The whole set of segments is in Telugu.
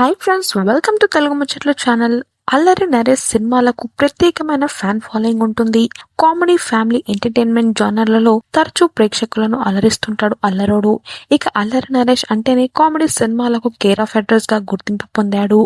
Hi friends welcome to Telugu Muchchatlu channel Allari Naresh సినిమాలకు ప్రత్యేకమైన ఫ్యాన్ ఫాలోయింగ్ ఉంటుంది. కామెడీ ఫ్యామిలీ ఎంటర్టైన్మెంట్ జానర్లలో తరచూ ప్రేక్షకులను అలరిస్తుంటాడు అల్లరోడు. ఇక అల్లరి నరేష్ అంటేనే కామెడీ సినిమాలకు కేర్ ఆఫ్ అడ్రస్గా గుర్తింపు పొందాడు.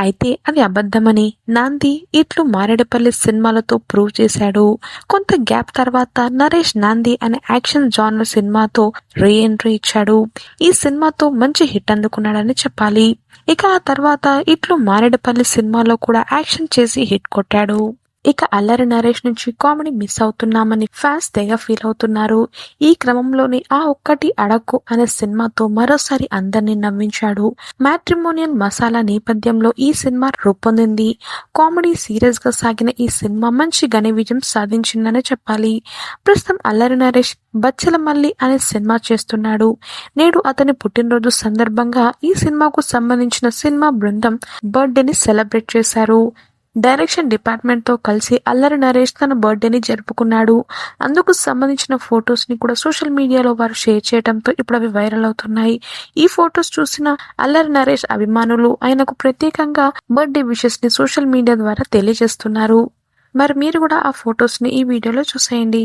అయితే అది అబద్ధమని నాంది ఇట్లు మారేడుపల్లి సినిమాలతో ప్రూవ్ చేశాడు. కొంత గ్యాప్ తర్వాత నరేష్ నాంది అనే యాక్షన్ జానర్ సినిమాతో రీ ఎంట్రీ ఇచ్చాడు. ఈ సినిమాతో మంచి హిట్ అందుకున్నాడని చెప్పాలి. ఇక ఆ తర్వాత ఇట్లు మారేడుపల్లి సినిమాలో కూడా యాక్షన్ చేసి హిట్ కొట్టాడు. ఇక అల్లరి నరేష్ నుంచి కామెడీ మిస్ అవుతున్నామని ఫ్యాన్స్ తెగ ఫీల్ అవుతున్నారు. ఈ క్రమంలోనే ఆ ఒక్కటి అడక్కు అనే సినిమాతో మరోసారి అందరినీ నవ్వించాడు. మ్యాట్రిమోనియల్ మసాలా నేపథ్యంలో ఈ సినిమా రూపొందింది. కామెడీ సీరియస్గా సాగిన ఈ సినిమా మంచి ఘన విజయం సాధించిందని చెప్పాలి. ప్రస్తుతం అల్లరి నరేష్ బచ్చలమల్లి అనే సినిమా చేస్తున్నాడు. నేడు అతని పుట్టినరోజు సందర్భంగా ఈ సినిమాకు సంబంధించిన సినిమా బృందం బర్త్డేని సెలబ్రేట్ చేశారు. డైరెక్షన్ డిపార్ట్మెంట్తో కలిసి అల్లరి నరేష్ తన బర్త్డేని జరుపుకున్నాడు. అందుకు సంబంధించిన ఫొటోస్ని కూడా సోషల్ మీడియాలో వారు షేర్ చేయడంతో ఇప్పుడు అవి వైరల్ అవుతున్నాయి. ఈ ఫొటోస్ చూసిన అల్లరి నరేష్ అభిమానులు ఆయనకు ప్రత్యేకంగా బర్త్డే విషెస్ని సోషల్ మీడియా ద్వారా తెలియజేస్తున్నారు. మరి మీరు కూడా ఆ ఫొటోస్ని ఈ వీడియోలో చూసేయండి.